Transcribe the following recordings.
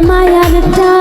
মায়ার টা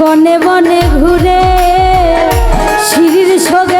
বনে বনে ঘুরে শিরির সঙ্গে